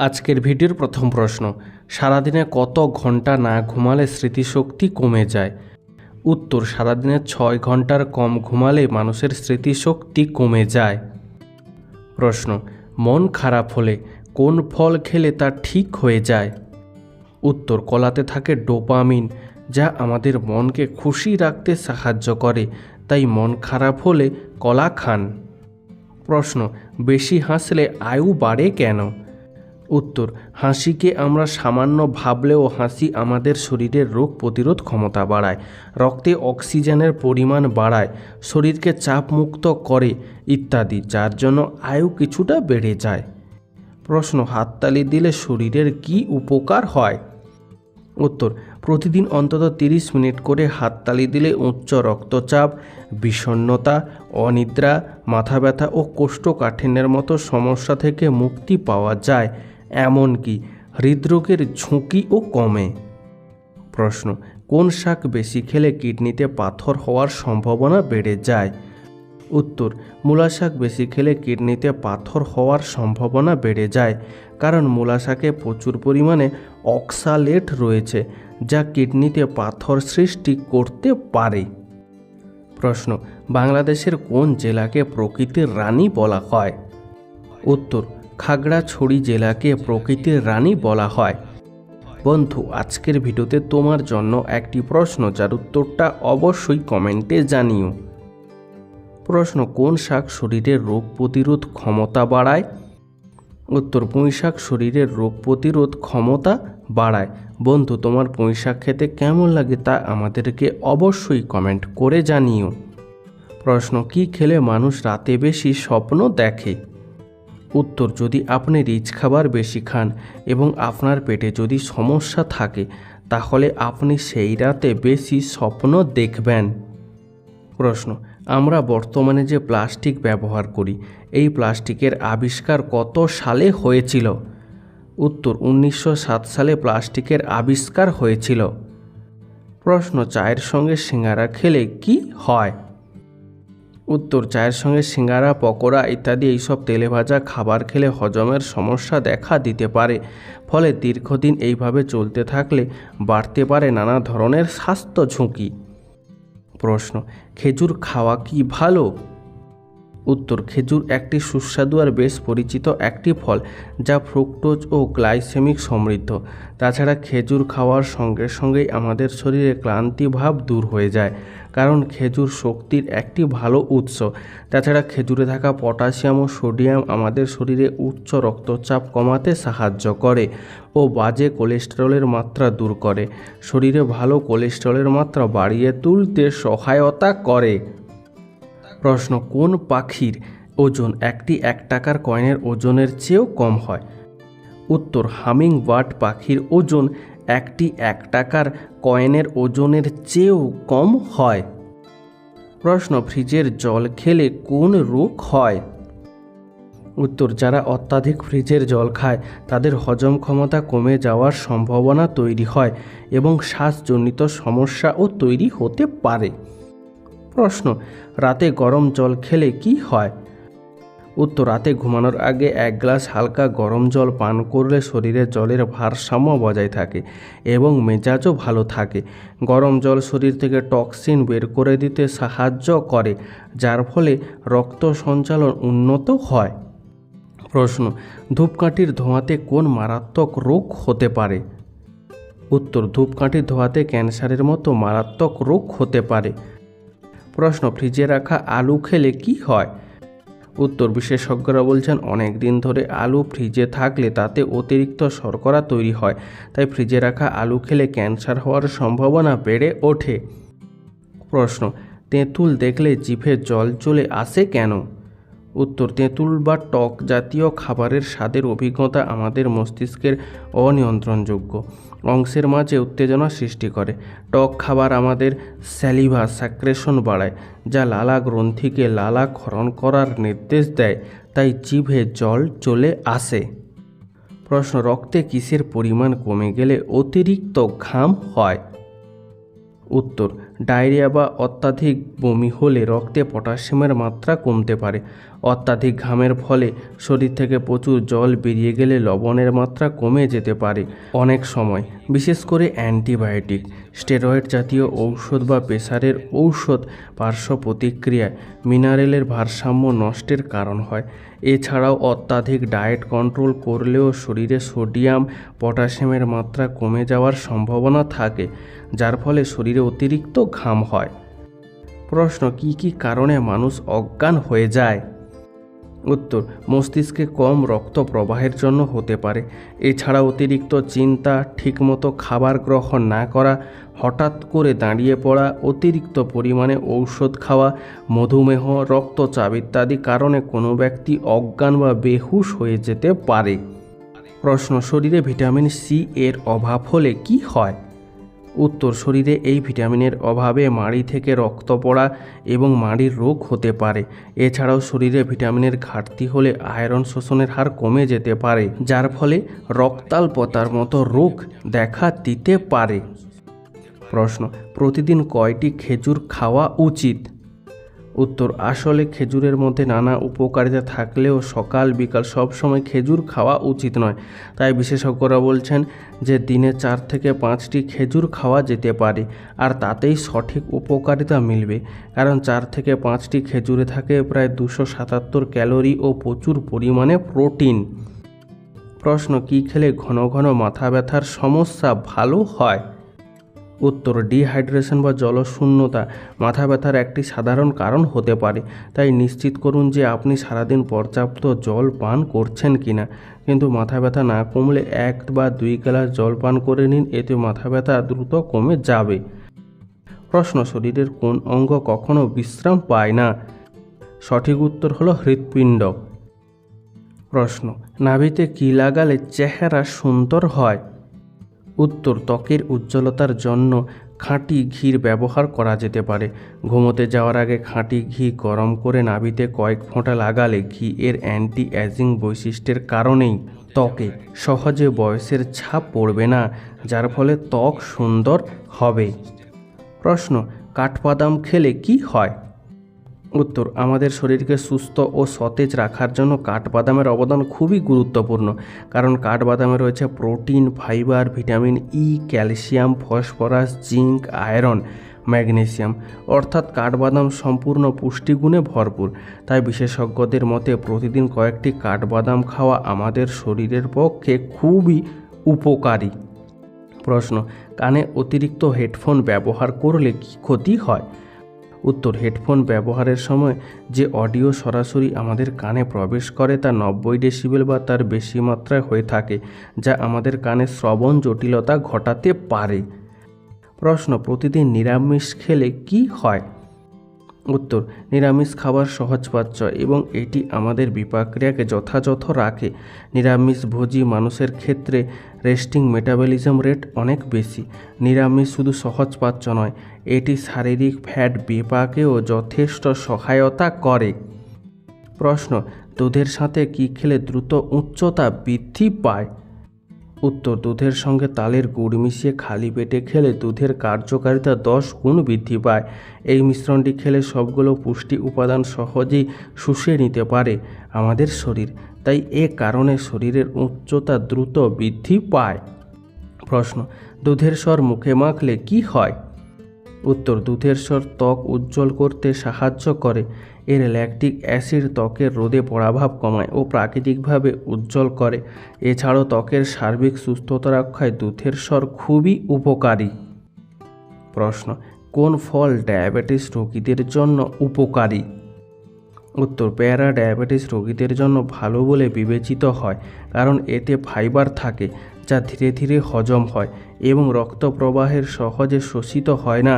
আজকের ভিডিওর প্রথম প্রশ্ন, সারাদিনে কত ঘণ্টা না ঘুমালে স্মৃতিশক্তি কমে যায়? উত্তর, সারাদিনে ছয় ঘণ্টার কম ঘুমালে মানুষের স্মৃতিশক্তি কমে যায়। প্রশ্ন, মন খারাপ হলে কোন ফল খেলে তা ঠিক হয়ে যায়? উত্তর, কলাতে থাকে ডোপামিন, যা আমাদের মনকে খুশি রাখতে সাহায্য করে, তাই মন খারাপ হলে কলা খান। প্রশ্ন, বেশি হাসলে আয়ু বাড়ে কেন? উত্তর, হাসিকে আমরা সামান্য ভাবলেও হাসি আমাদের শরীরের রোগ প্রতিরোধ ক্ষমতা বাড়ায়, রক্তে অক্সিজেনের পরিমাণ বাড়ায়, শরীরকে চাপমুক্ত করে ইত্যাদি, যার জন্য আয়ু কিছুটা বেড়ে যায়। প্রশ্ন, হাততালি দিলে শরীরের কি উপকার হয়? উত্তর, প্রতিদিন অন্তত তিরিশ মিনিট করে হাততালি দিলে উচ্চ রক্তচাপ, বিষণ্ণতা, অনিদ্রা মাথা ব্যথা ও কোষ্ঠকাঠিন্যের মতো সমস্যা থেকে মুক্তি পাওয়া যায়। এমনকি হৃদরোগের ঝুঁকিও কমে। প্রশ্ন, কোন শাক বেশি খেলে কিডনিতে পাথর হওয়ার সম্ভাবনা বেড়ে যায়? উত্তর, মূলা শাক বেশি খেলে কিডনিতে পাথর হওয়ার সম্ভাবনা বেড়ে যায়, কারণ মূলা শাকে প্রচুর পরিমাণে অক্সালেট রয়েছে, যা কিডনিতে পাথর সৃষ্টি করতে পারে। প্রশ্ন, বাংলাদেশের কোন জেলাকে প্রকৃতির রানী বলা হয়? উত্তর খাগড়াছড়ি জেলাকে প্রকৃতির রানী বলা হয়। বন্ধু, আজকের ভিডিওতে তোমার জন্য একটি প্রশ্ন, যার উত্তরটা অবশ্যই কমেন্টে জানিও। প্রশ্ন, কোন শাক শরীরের রোগ প্রতিরোধ ক্ষমতা বাড়ায়? উত্তর, পুঁই শাক শরীরের রোগ প্রতিরোধ ক্ষমতা বাড়ায়। বন্ধু, তোমার পুঁই শাক খেতে কেমন লাগে তা আমাদেরকে অবশ্যই কমেন্ট করে জানিও। প্রশ্ন, কি খেলে মানুষ রাতে বেশি স্বপ্ন দেখে? উত্তর, যদি আপনি রিচ খাবার বেশি খান এবং আপনার পেটে যদি সমস্যা থাকে, তাহলে আপনি সেই রাতে বেশি স্বপ্ন দেখবেন। প্রশ্ন, আমরা বর্তমানে যে প্লাস্টিক ব্যবহার করি, এই প্লাস্টিকের আবিষ্কার কত সালে হয়েছিল? উত্তর, উনিশশো সাত সালে প্লাস্টিকের আবিষ্কার হয়েছিল। প্রশ্ন, চায়ের সঙ্গে সিঙ্গারা খেলে কি হয়? উত্তর, চায়ের সঙ্গে সিঙ্গারা, পকোড়া ইত্যাদি এইসব তেলে ভাজা খাবার খেলে হজমের সমস্যা দেখা দিতে পারে। ফলে দীর্ঘদিন এইভাবে চলতে থাকলে বাড়তে পারে নানা ধরনের স্বাস্থ্য ঝুঁকি। প্রশ্ন, খেজুর খাওয়া কি ভালো? উত্তর, খেজুর একটি সুস্বাদু আর বেশ পরিচিত একটি ফল, যা ফ্রুক্টোজ ও গ্লাইসেমিক সমৃদ্ধ। তাছাড়া খেজুর খাওয়ার সঙ্গে সঙ্গেই আমাদের শরীরে ক্লান্তি ভাব দূর হয়ে যায়, কারণ খেজুর শক্তির একটি ভালো উৎস। তাছাড়া খেজুরে থাকা পটাশিয়াম ও সোডিয়াম আমাদের শরীরে উচ্চ রক্তচাপ কমাতে সাহায্য করে ও বাজে কোলেস্টেরলের মাত্রা দূর করে। শরীরে ভালো কোলেস্টেরলের মাত্রা বাড়িয়ে তুলতে সহায়তা করে। প্রশ্ন, কোন পাখির ওজন একটি এক টাকার কয়েনের ওজনের চেয়েও কম হয়? উত্তর হামিং বার্ড পাখির ওজন একটি এক টাকার কয়েনের ওজনের চেয়েও কম হয়। প্রশ্ন, ফ্রিজের জল খেলে কোন রোগ হয়? উত্তর, যারা অত্যাধিক ফ্রিজের জল খায়, তাদের হজম ক্ষমতা কমে যাওয়ার সম্ভাবনা তৈরি হয় এবং শ্বাসজনিত সমস্যাও তৈরি হতে পারে। প্রশ্ন, রাতে গরম জল খেলে কি হয়? উত্তর, রাতে ঘুমানোর আগে এক গ্লাস হালকা গরম জল পান করলে শরীরে জলের ভারসাম্য বজায় থাকে এবং মেজাজও ভালো থাকে। গরম জল শরীর থেকে টক্সিন বের করে দিতে সাহায্য করে, যার ফলে রক্ত সঞ্চালন উন্নত হয়। প্রশ্ন, ধূপকাঠির ধোঁয়াতে কোন মারাত্মক রোগ হতে পারে? উত্তর, ধূপকাঠির ধোঁয়াতে ক্যান্সারের মতো মারাত্মক রোগ হতে পারে। প্রশ্ন, ফ্রিজে রাখা আলু খেলে কি হয়? উত্তর, বিশেষজ্ঞরা বলছেন, অনেক দিন ধরে আলু ফ্রিজে থাকলে তাতে অতিরিক্ত শর্করা তৈরি হয়, তাই ফ্রিজে রাখা আলু খেলে ক্যান্সার হওয়ার সম্ভাবনা বেড়ে ওঠে। প্রশ্ন, তেঁতুল দেখলে জিভে জল চলে আসে কেন? উত্তর তেঁতুল বা টক জাতীয় খাবারের স্বাদের অভিজ্ঞতা আমাদের মস্তিষ্কের অনিয়ন্ত্রণযোগ্য। অংশের মাঝে উত্তেজনা সৃষ্টি করে। টক খাবার আমাদের স্যালিভা স্যাক্রেশন বাড়ায়, যা লালা গ্রন্থিকে লালা ক্ষরণ করার নির্দেশ দেয়, তাই জিভে জল চলে আসে। প্রশ্ন, রক্তে কিসের পরিমাণ কমে গেলে অতিরিক্ত ঘাম হয়? উত্তর, ডায়রিয়া বা অত্যাধিক বমি হলে রক্তে পটাশিয়ামের মাত্রা কমতে পারে। অত্যাধিক ঘামের ফলে শরীর থেকে প্রচুর জল বেরিয়ে গেলে লবণের মাত্রা কমে যেতে পারে। অনেক সময়, বিশেষ করে অ্যান্টিবায়োটিক, স্টেরয়েড জাতীয় ঔষধ বা প্রেসারের ঔষধ পার্শ্ব প্রতিক্রিয়ায় মিনারেলের ভারসাম্য নষ্টের কারণ হয়। এছাড়াও অত্যাধিক ডায়েট কন্ট্রোল করলেও শরীরে সোডিয়াম, পটাশিয়ামের মাত্রা কমে যাওয়ার সম্ভাবনা থাকে, যার ফলে শরীরে অতিরিক্ত ঘাম হয়। প্রশ্ন, কি কি কারণে মানুষ অজ্ঞান হয়ে যায়? উত্তর, মস্তিষ্কে কম রক্ত প্রবাহের জন্য হতে পারে। এছাড়া অতিরিক্ত চিন্তা, ঠিকমতো খাবার গ্রহণ না করা, হঠাৎ করে দাঁড়িয়ে পড়া, অতিরিক্ত পরিমাণে ঔষধ খাওয়া, মধুমেহ, রক্তচাপ ইত্যাদি কারণে কোনো ব্যক্তি অজ্ঞান বা বেহুশ হয়ে যেতে পারে। প্রশ্ন, শরীরে ভিটামিন সি এর অভাব হলে কি হয়? উত্তর শরীরে এই ভিটামিনের অভাবে মাড়ি থেকে রক্ত পড়া এবং মাড়ির রোগ হতে পারে। এছাড়াও শরীরে ভিটামিনের ঘাটতি হলে আয়রন শোষণের হার কমে যেতে পারে, যার ফলে রক্তাল্পতার মতো রোগ দেখা দিতে পারে। প্রশ্ন, প্রতিদিন কয়টি খেজুর খাওয়া উচিত? উত্তর, আসলে খেজুরের মধ্যে নানা উপকারিতা থাকলেও সকাল, বিকাল সব সময় খেজুর খাওয়া উচিত নয়। তাই বিশেষজ্ঞরা বলছেন যে দিনে চার থেকে পাঁচটি খেজুর খাওয়া যেতে পারে, আর তাতেই সঠিক উপকারিতা মিলবে। কারণ চার থেকে পাঁচটি খেজুরে থাকে প্রায় দুশো সাতাত্তর ক্যালোরি ও প্রচুর পরিমাণে প্রোটিন। প্রশ্ন, কী খেলে ঘন ঘন মাথা ব্যথার সমস্যা ভালো হয়? উত্তর ডিহাইড্রেশন বা জলশূন্যতা মাথা ব্যথার একটি সাধারণ কারণ হতে পারে। তাই নিশ্চিত করুন যে আপনি সারাদিন পর্যাপ্ত জল পান করছেন কিনা। কিন্তু মাথা ব্যথা না কমলে এক বা দুই গ্লাস জল পান করে নিন, এতে মাথা ব্যথা দ্রুত কমে যাবে। প্রশ্ন, শরীরের কোন অঙ্গ কখনো বিশ্রাম পায় না? সঠিক উত্তর হলো হৃৎপিণ্ড। প্রশ্ন, নাভিতে কী লাগালে চেহারা সুন্দর হয়? উত্তর ত্বকের উজ্জ্বলতার জন্য খাঁটি ঘির ব্যবহার করা যেতে পারে। ঘুমোতে যাওয়ার আগে খাঁটি ঘি গরম করে নাভিতে কয়েক ফোঁটা লাগালে ঘি এর অ্যান্টি অ্যাজিং বৈশিষ্ট্যের কারণেই ত্বকে সহজে বয়সের ছাপ পড়বে না, যার ফলে ত্বক সুন্দর হবে। প্রশ্ন, কাঠবাদাম খেলে কি হয়? উত্তর, আমাদের শরীরকে সুস্থ ও সতেজ রাখার জন্য কাঠবাদামের অবদান খুবই গুরুত্বপূর্ণ, কারণ কাঠবাদামে রয়েছে protein, fibre, vitamin E, calcium, phosphorus, zinc, iron, magnesium. অর্থাৎ কাঠবাদাম সম্পূর্ণ পুষ্টিগুণে ভরপুর। তাই বিশেষজ্ঞদের মতে, প্রতিদিন কয়েকটি কাঠবাদাম খাওয়া আমাদের শরীরের পক্ষে খুবই উপকারী। প্রশ্ন, কানে অতিরিক্ত হেডফোন ব্যবহার করলে কি ক্ষতি হয়? উত্তর, হেডফোন ব্যবহারের সময় যে অডিও সরাসরি আমাদের কানে প্রবেশ করে তা নব্বই ডেসিবেল বা তার বেশি মাত্রায় হয়ে থাকে, যা আমাদের কানে শ্রবণ জটিলতা ঘটাতে পারে। প্রশ্ন, প্রতিদিন নিরামিষ খেলে কি হয়? উত্তর, নিরামিষ খাবার সহজপাচ্য এবং এটি আমাদের বিপাক্রিয়াকে যথাযথ রাখে। নিরামিষভোজী মানুষের ক্ষেত্রে রেস্টিং মেটাবলিজম রেট অনেক বেশি। নিরামিষ শুধু সহজপাচ্য নয়, এটি শারীরিক ফ্যাট বিপাকেও যথেষ্ট সহায়তা করে। প্রশ্ন, দুধের সাথে কি খেলে দ্রুত উচ্চতা বৃদ্ধি পায়? উত্তর, দুধের সঙ্গে তালের গুড় মিশিয়ে খালি পেটে খেলে দুধের কার্যকারিতা দশ গুণ বৃদ্ধি পায়। এই মিশ্রণটি খেলে সবগুলো পুষ্টি উপাদান সহজেই শুষে নিতে পারে আমাদের শরীর, তাই এ কারণে শরীরের উচ্চতা দ্রুত বৃদ্ধি পায়। প্রশ্ন, দুধের স্বর মুখে মাখলে কি হয়? উত্তর, দুধের স্বর ত্বক উজ্জ্বল করতে সাহায্য করে। এর ল্যাকটিক অ্যাসিড ত্বকের রোদে পরাভাব কমায় ও প্রাকৃতিকভাবে উজ্জ্বল করে। এছাড়াও ত্বকের সার্বিক সুস্থতা রক্ষায় দুধের স্বর খুবই উপকারী। প্রশ্ন, কোন ফল ডায়াবেটিস রোগীদের জন্য উপকারী? উত্তর, পেয়ারা ডায়াবেটিস রোগীদের জন্য ভালো বলে বিবেচিত হয় কারণ এতে ফাইবার থাকে যা ধীরে ধীরে হজম হয় এবং রক্ত প্রবাহের সহজে শোষিত হয় না।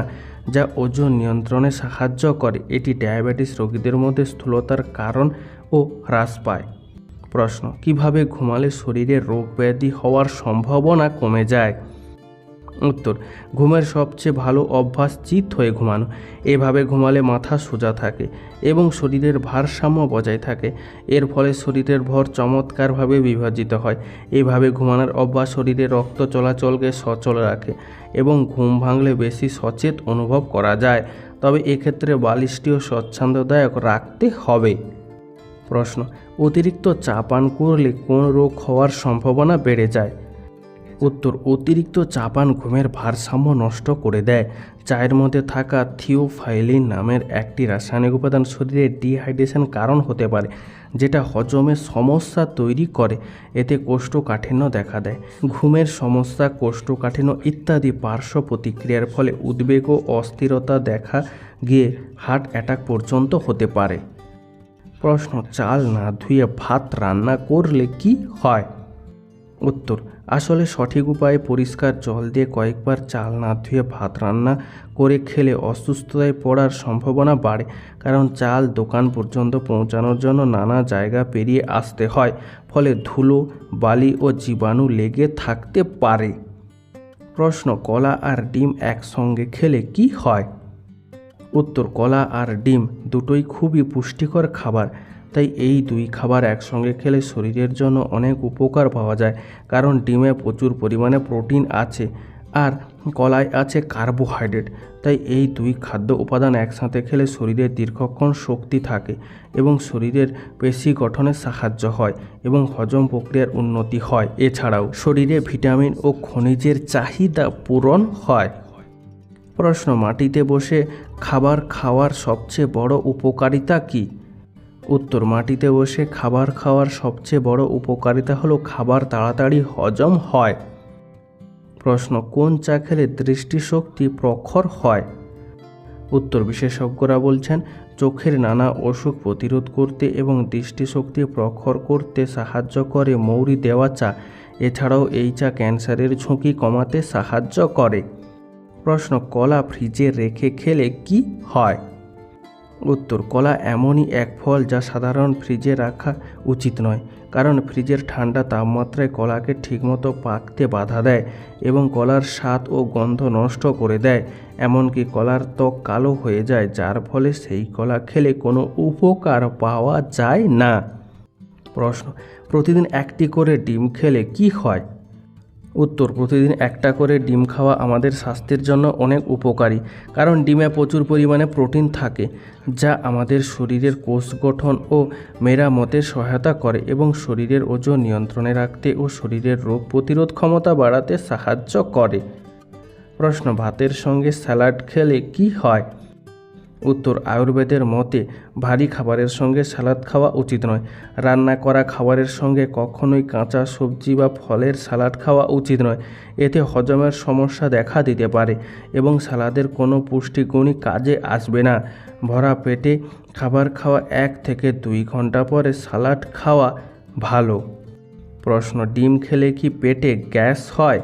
যা ওজন নিয়ন্ত্রণে সাহায্য করে। এটি ডায়াবেটিস রোগীদের মধ্যে স্থূলতার কারণ ও হ্রাস পায়। প্রশ্ন, কীভাবে ঘুমালে শরীরে রোগ ব্যাধি হওয়ার সম্ভাবনা কমে যায়? উত্তর, ঘুমের সবচেয়ে ভালো অভ্যাস চিত হয়ে ঘুমানো। এভাবে ঘুমালে মাথা সোজা থাকে এবং শরীরের ভারসাম্য বজায় থাকে। এর ফলে শরীরের ভর চমৎকারভাবে বিভাজিত হয়। এভাবে ঘুমানোর অভ্যাস শরীরে রক্ত চলাচলকে সচল রাখে এবং ঘুম ভাঙলে বেশি সচেত অনুভব করা যায়। তবে এক্ষেত্রে বালিশটিও স্বচ্ছন্দদায়ক রাখতে হবে। প্রশ্ন, অতিরিক্ত চা পান করলে কোন রোগ হওয়ার সম্ভাবনা বেড়ে যায়? উত্তর অতিরিক্ত চাপান ঘুমের ভারসাম্য নষ্ট করে দেয়। চায়ের মধ্যে থাকা থিওফাইলিন নামের একটি রাসায়নিক উপাদান শরীরে ডিহাইড্রেশন কারণ হতে পারে, যেটা হজমে সমস্যা তৈরি করে। এতে কোষ্ঠকাঠিন্য দেখা দেয়। ঘুমের সমস্যা, কোষ্ঠকাঠিন্য ইত্যাদি পার্শ্ব প্রতিক্রিয়ার ফলে উদ্বেগ ও অস্থিরতা দেখা গিয়ে হার্ট অ্যাটাক পর্যন্ত হতে পারে। প্রশ্ন, চাল না ধুয়ে ভাত রান্না করলে কি হয়? উত্তর আসলে সঠিক উপায়ে পরিষ্কার জল দিয়ে কয়েকবার চাল না ধুয়ে ভাত রান্না করে খেলে অসুস্থতায় পড়ার সম্ভাবনা বাড়ে, কারণ চাল দোকান পর্যন্ত পৌঁছানোর জন্য নানা জায়গা পেরিয়ে আসতে হয়, ফলে ধুলো, বালি ও জীবাণু লেগে থাকতে পারে। প্রশ্ন, কলা আর ডিম একসঙ্গে খেলে কি হয়? উত্তর, কলা আর ডিম দুটোই খুবই পুষ্টিকর খাবার। তাই এই দুই খাবার একসঙ্গে খেলে শরীরের জন্য অনেক উপকার পাওয়া যায়, কারণ ডিমে প্রচুর পরিমাণে প্রোটিন আছে আর কলায় আছে কার্বোহাইড্রেট। তাই এই দুই খাদ্য উপাদান একসাথে খেলে শরীরে দীর্ঘক্ষণ শক্তি থাকে এবং শরীরের পেশি গঠনে সাহায্য হয় এবং হজম প্রক্রিয়ার উন্নতি হয়। এছাড়াও শরীরে ভিটামিন ও খনিজের চাহিদা পূরণ হয়। প্রশ্ন, মাটিতে বসে খাবার খাওয়ার সবচেয়ে বড় উপকারিতা কী? উত্তর মাটিতে বসে খাবার খাওয়ার সবচেয়ে বড় উপকারিতা হলো খাবার তাড়াতাড়ি হজম হয়। প্রশ্ন, কোন চা খেলে দৃষ্টিশক্তি প্রখর হয়? উত্তর বিশেষজ্ঞরা বলছেন, চোখের নানা অসুখ প্রতিরোধ করতে এবং দৃষ্টিশক্তি প্রখর করতে সাহায্য করে মৌরি দেওয়া চা। এছাড়াও এই চা ক্যান্সারের ঝুঁকি কমাতে সাহায্য করে। প্রশ্ন, কলা ফ্রিজে রেখে খেলে কি হয়? উত্তর, কলা এমনই এক ফল যা সাধারণ ফ্রিজে রাখা উচিত নয়, কারণ ফ্রিজের ঠান্ডা তাপমাত্রায় কলাকে ঠিকমতো পাকতে বাধা দেয় এবং কলার স্বাদ ও গন্ধ নষ্ট করে দেয়। এমনকি কলার ত্বক কালো হয়ে যায়, যার ফলে সেই কলা খেলে কোনো উপকার পাওয়া যায় না। প্রশ্ন, প্রতিদিন একটি করে ডিম খেলে কি হয়? উত্তর, প্রতিদিন একটা করে ডিম খাওয়া আমাদের স্বাস্থ্যের জন্য অনেক উপকারী, কারণ ডিমে প্রচুর পরিমাণে প্রোটিন থাকে, যা আমাদের শরীরের কোষ গঠন ও মেরামতে সহায়তা করে এবং শরীরের ওজন নিয়ন্ত্রণে রাখতে ও শরীরের রোগ প্রতিরোধ ক্ষমতা বাড়াতে সাহায্য করে। প্রশ্ন, ভাতের সঙ্গে স্যালাড খেলে কি হয়? উত্তর আয়ুর্বেদের মতে, ভারী খাবারের সঙ্গে সালাদ খাওয়া উচিত নয়। রান্না করা খাবারের সঙ্গে কখনোই কাঁচা সবজি বা ফলের সালাদ খাওয়া উচিত নয়। এতে হজমের সমস্যা দেখা দিতে পারে এবং সালাদের কোনো পুষ্টিগুণই কাজে আসবে না। ভরা পেটে খাবার খাওয়া এক থেকে দুই ঘণ্টা পরে সালাড খাওয়া ভালো। প্রশ্ন, ডিম খেলে কি পেটে গ্যাস হয়?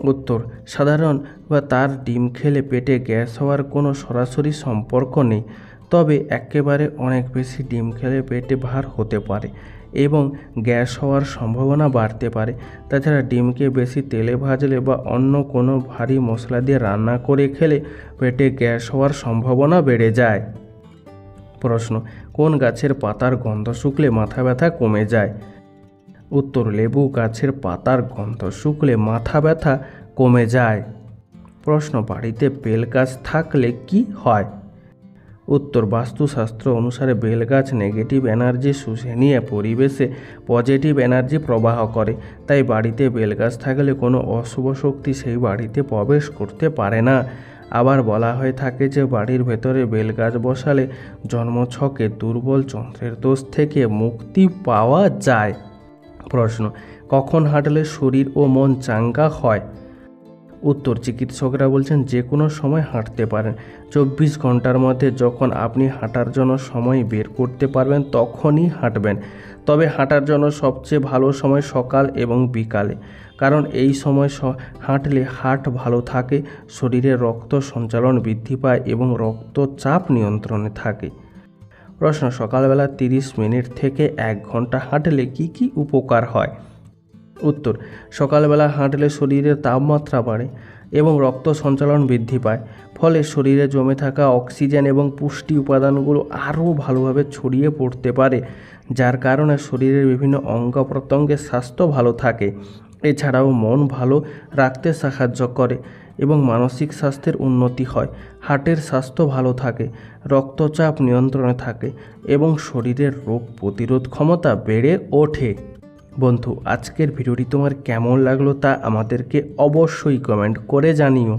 উত্তর, সাধারণ বা তার ডিম খেলে পেটে গ্যাস হওয়ার কোনো সরাসরি সম্পর্ক নেই, তবে একেবারে অনেক বেশি ডিম খেলে পেটে ভার হতে পারে এবং গ্যাস হওয়ার সম্ভাবনা বাড়তে পারে। তাছাড়া ডিমকে বেশি তেলে ভাজলে বা অন্য কোনো ভারী মশলা দিয়ে রান্না করে খেলে পেটে গ্যাস হওয়ার সম্ভাবনা বেড়ে যায়। প্রশ্ন, কোন গাছের পাতার গন্ধ শুকলে মাথা ব্যথা কমে যায়? উত্তর লেবু গাছের পাতার গন্ধ শুকলে মাথা ব্যথা কমে যায়। প্রশ্ন বাড়িতে বেল গাছ থাকলে কি হয়? উত্তর বাস্তুশাস্ত্র অনুসারে বেলগাছ নেগেটিভ এনার্জি শুষে নিয়ে পরিবেশে পজিটিভ এনার্জি প্রবাহ করে। তাই বাড়িতে বেলগাছ থাকলে কোনো অশুভ শক্তি সেই বাড়িতে প্রবেশ করতে পারে না। আবার বলা হয়ে থাকে যে বাড়ির ভেতরে বেলগাছ বসালে জন্মছকে দুর্বল চন্দ্রের দোষ থেকে মুক্তি পাওয়া যায়। প্রশ্ন, কখন হাঁটলে শরীর ও মন চাঙ্গা হয়? উত্তর, চিকিৎসকরা বলছেন যে কোনো সময় হাঁটতে পারেন। চব্বিশ ঘণ্টার মধ্যে যখন আপনি হাঁটার জন্য সময় বের করতে পারবেন, তখনই হাঁটবেন। তবে হাঁটার জন্য সবচেয়ে ভালো সময় সকাল এবং বিকালে। কারণ এই সময় হাঁটলে হার্ট ভালো থাকে, শরীরে রক্ত সঞ্চালন বৃদ্ধি পায় এবং রক্তচাপ নিয়ন্ত্রণে থাকে। প্রশ্ন, সকালবেলা তিরিশ মিনিট থেকে এক ঘণ্টা হাঁটলে কি কি উপকার হয়? উত্তর, সকালবেলা হাঁটলে শরীরের তাপমাত্রা বাড়ে এবং রক্ত সঞ্চালন বৃদ্ধি পায়। ফলে শরীরে জমে থাকা অক্সিজেন এবং পুষ্টি উপাদানগুলো আরও ভালোভাবে ছড়িয়ে পড়তে পারে, যার কারণে শরীরের বিভিন্ন অঙ্গ প্রত্যঙ্গের স্বাস্থ্য ভালো থাকে। এছাড়াও মন ভালো রাখতে সাহায্য করে। এবং মানসিক স্বাস্থ্যের উন্নতি হয়। হার্টের স্বাস্থ্য ভালো থাকে, রক্তচাপ নিয়ন্ত্রণে থাকে এবং শরীরের রোগ প্রতিরোধ ক্ষমতা বেড়ে ওঠে। বন্ধু, আজকের ভিডিওটি তোমার কেমন লাগল তা আমাদেরকে অবশ্যই কমেন্ট করে জানিও।